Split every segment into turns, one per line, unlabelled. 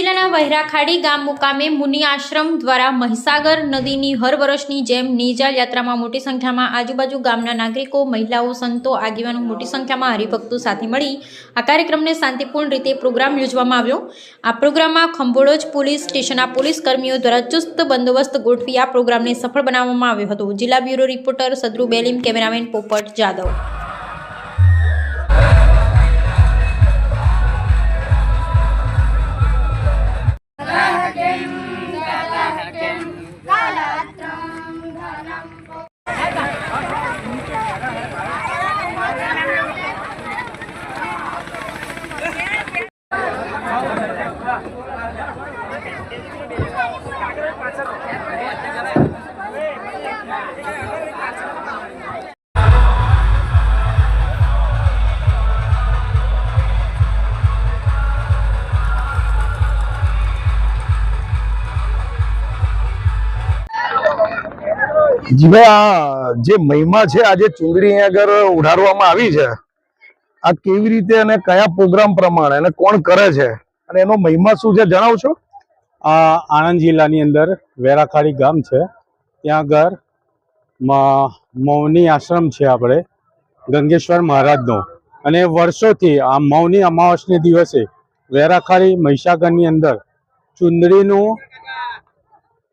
જિલ્લાના વહેરાખાડી ગામ મુકામે મુનિ આશ્રમ દ્વારા મહીસાગર નદીની હર વર્ષની જેમ નીજાલ યાત્રામાં મોટી સંખ્યામાં આજુબાજુ ગામના નાગરિકો, મહિલાઓ, સંતો, આગેવાનો મોટી સંખ્યામાં હરિભક્તો સાથે મળી આ કાર્યક્રમને શાંતિપૂર્ણ રીતે પ્રોગ્રામ યોજવામાં આવ્યો. આ પ્રોગ્રામમાં ખંભોળોજ પોલીસ સ્ટેશનના પોલીસ કર્મીઓ દ્વારા ચુસ્ત બંદોબસ્ત ગોઠવી આ પ્રોગ્રામને સફળ બનાવવામાં આવ્યો હતો. જિલ્લા bureau reporter Sadru Belim, cameraman Popat Jadav.
જી ભાઈ, આ જે મહિમા છે આજે ચુંદડી આગળ ઉઢાડવામાં આવી છે, આ કેવી રીતે અને કયા પ્રોગ્રામ પ્રમાણે અને કોણ કરે છે? અને એનો મહિમા શું છે, જણાવશો?
આ આણંદ જિલ્લાની અંદર વેરાખાડી ગામ છે. ત્યાં આગળ મૌની આશ્રમ છે આપણે, ગંગેશ્વર મહારાજનો. અને વર્ષોથી આ મૌની અમાવાસને દિવસે વેરાખારી મહીસાગરની અંદર ચુંદડીનું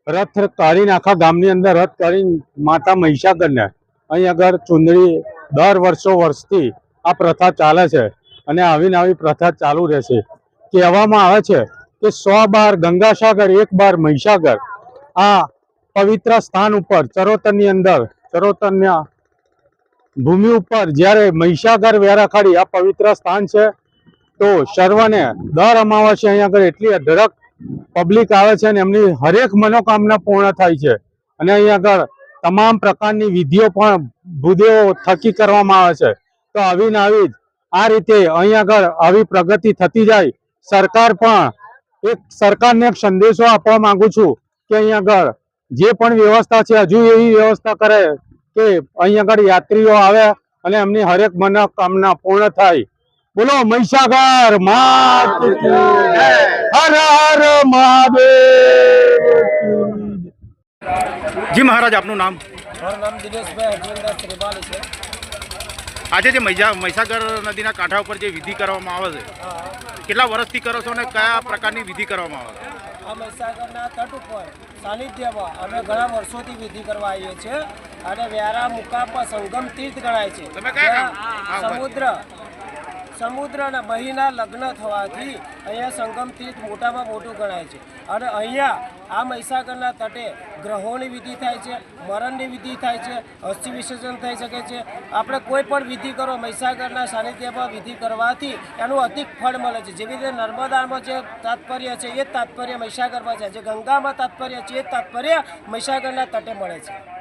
રથ કાઢીને આખા ગામની અંદર રથ કાઢીને માતા મહીસાગરને. અહીં આગળ ચુંદડી દર વર્ષો વર્ષથી આ પ્રથા ચાલે છે અને આવીને આવી પ્રથા ચાલુ રહેશે કહેવામાં આવે છે કે સો બાર ગંગાસાગર, એક બાર મહીસાગર. આ પવિત્ર સ્થાન ઉપર, ચરોતરની અંદર, ચરોતરના ભૂમિ ઉપર જ્યારે મહિષાગર વેરાખાડી આ પવિત્ર સ્થાન છે, તો સર્વને દર અમાવાસ્ય અહીંયા આગળ એટલી અઢળક પબ્લિક આવે છે અને એમની હરેક મનોકામના પૂર્ણ થાય છે. અને અહીંયા આગળ તમામ પ્રકારની વિધિઓ પણ ભૂદેવો થકી કરવામાં આવે છે. તો આવી ને આવી જ આ રીતે અહીંયા આગળ આવી પ્રગતિ થતી જાય. સરકાર પણ એક સરકારને એક સંદેશો આપવા માંગુ છું કે અહીંયા આગળ જે પણ વ્યવસ્થા છે હજુ એવી વ્યવસ્થા કરે કે અહીં આગળ યાત્રીઓ આવે અને એમની હરેક મનોકામના પૂર્ણ થાય. બોલો મહિસાગર માત હર હર મહાદેવ
જી મહારાજ આપનું નામ? આજે જે મહિસાગર મહીસાગર નદીના કાંઠા ઉપર જે વિધિ કરવામાં આવે છે કેટલા વર્ષથી કરો છો અને કયા પ્રકારની વિધિ કરવામાં આવે છે?
આ મહીસાગરના તટ ઉપર સાનિધ્યમાં અમે ઘણા વર્ષોથી વિધિ કરવા આવીએ છીએ અને વ્યારા મુકામ પર સંગમ તીર્થ ગણાય છે. સમુદ્ર સમુદ્રના મહિના લગ્ન થવાથી અહીંયા સંગમ તીર્થ મોટામાં મોટું ગણાય છે અને અહીંયા આ મહીસાગરના તટે ગ્રહોની વિધિ થાય છે, મરણની વિધિ થાય છે, અસ્થિ વિસર્જન થઈ શકે છે. આપણે કોઈ પણ વિધિ કરો, મહીસાગરના સાનિધ્યમાં વિધિ કરવાથી એનું અધિક ફળ મળે છે. જેવી રીતે નર્મદામાં જે તાત્પર્ય છે, એ તાત્પર્ય મહીસાગરમાં છે. જે ગંગામાં તાત્પર્ય છે, એ તાત્પર્ય મહીસાગરના તટે મળે છે.